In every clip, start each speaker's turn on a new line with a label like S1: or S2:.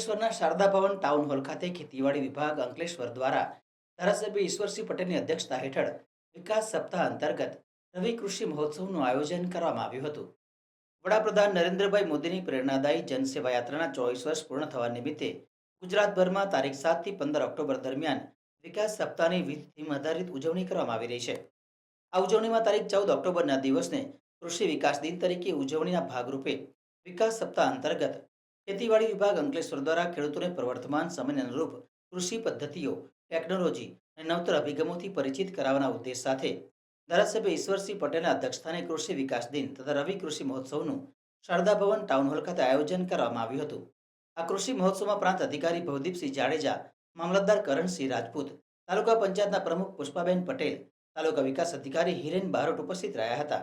S1: અંકલેશ્વરના શારદા ભવન town hall ખાતે ખેતીવાડી વિભાગ અંકલેશ્વર દ્વારા ધારાસભ્ય ઈશ્વરસિંહ પટેલની અધ્યક્ષતા હેઠળ વિકાસ સપ્તાહ અંતર્ગત રવિ કૃષિ મહોત્સવનું આયોજન કરવામાં આવ્યું હતું. વડાપ્રધાન નરેન્દ્રભાઈ મોદીની પ્રેરણાદાયી જનસેવા યાત્રાના ચોવીસ વર્ષ પૂર્ણ થવા નિમિત્તે ગુજરાતભરમાં તારીખ સાતથી પંદર ઓક્ટોબર દરમિયાન વિકાસ સપ્તાહની વિવિધ થીમ આધારિત ઉજવણી કરવામાં આવી રહી છે. આ ઉજવણીમાં તારીખ ચૌદ ઓક્ટોબરના દિવસને કૃષિ વિકાસ દિન તરીકે ઉજવણીના ભાગરૂપે વિકાસ સપ્તાહ અંતર્ગત ખેતીવાડી વિભાગ અંકલેશ્વર દ્વારા ખેડૂતોને પ્રવર્તમાન સમયને અનુરૂપ કૃષિ પદ્ધતિઓ, ટેકનોલોજી અને નવતર અભિગમોથી પરિચિત કરાવવાના ઉદ્દેશ સાથે ધારાસભ્ય ઈશ્વરસિંહ પટેલના અધ્યક્ષસ્થાને કૃષિ વિકાસ દિન તથા રવિ કૃષિ મહોત્સવનું શારદા ભવન ટાઉન હોલ ખાતે આયોજન કરવામાં આવ્યું હતું. આ કૃષિ મહોત્સવમાં પ્રાંત અધિકારી ભવદીપસિંહ જાડેજા, મામલતદાર કરણસિંહ રાજપૂત, તાલુકા પંચાયતના પ્રમુખ પુષ્પાબેન પટેલ, તાલુકા વિકાસ અધિકારી હિરેન બારોટ ઉપસ્થિત રહ્યા હતા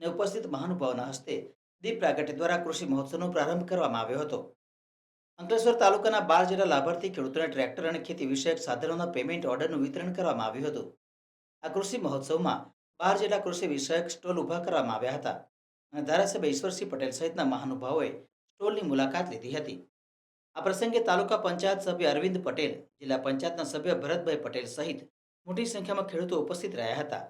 S1: અને ઉપસ્થિત મહાનુભાવના હસ્તે દીપ પ્રાગટ્ય દ્વારા કૃષિ મહોત્સવનો પ્રારંભ કરવામાં આવ્યો હતો. અંકલેશ્વર તાલુકાના બાર જેટલા લાભાર્થી, ખેડૂતોને ટ્રેક્ટર અને ખેતી વિષયક સાધનોના પેમેન્ટ ઓર્ડરનું વિતરણ કરવામાં આવ્યું હતું. આ કૃષિ મહોત્સવમાં બાર જેટલા કૃષિ વિષયક સ્ટોલ ઊભા કરવામાં આવ્યા હતા અને ધારાસભ્ય ઈશ્વરસિંહ પટેલ સહિતના મહાનુભાવોએ સ્ટોલની મુલાકાત લીધી હતી. આ પ્રસંગે તાલુકા પંચાયત સભ્ય અરવિંદ પટેલ, જિલ્લા પંચાયતના સભ્ય ભરતભાઈ પટેલ સહિત મોટી સંખ્યામાં ખેડૂતો ઉપસ્થિત રહ્યા હતા.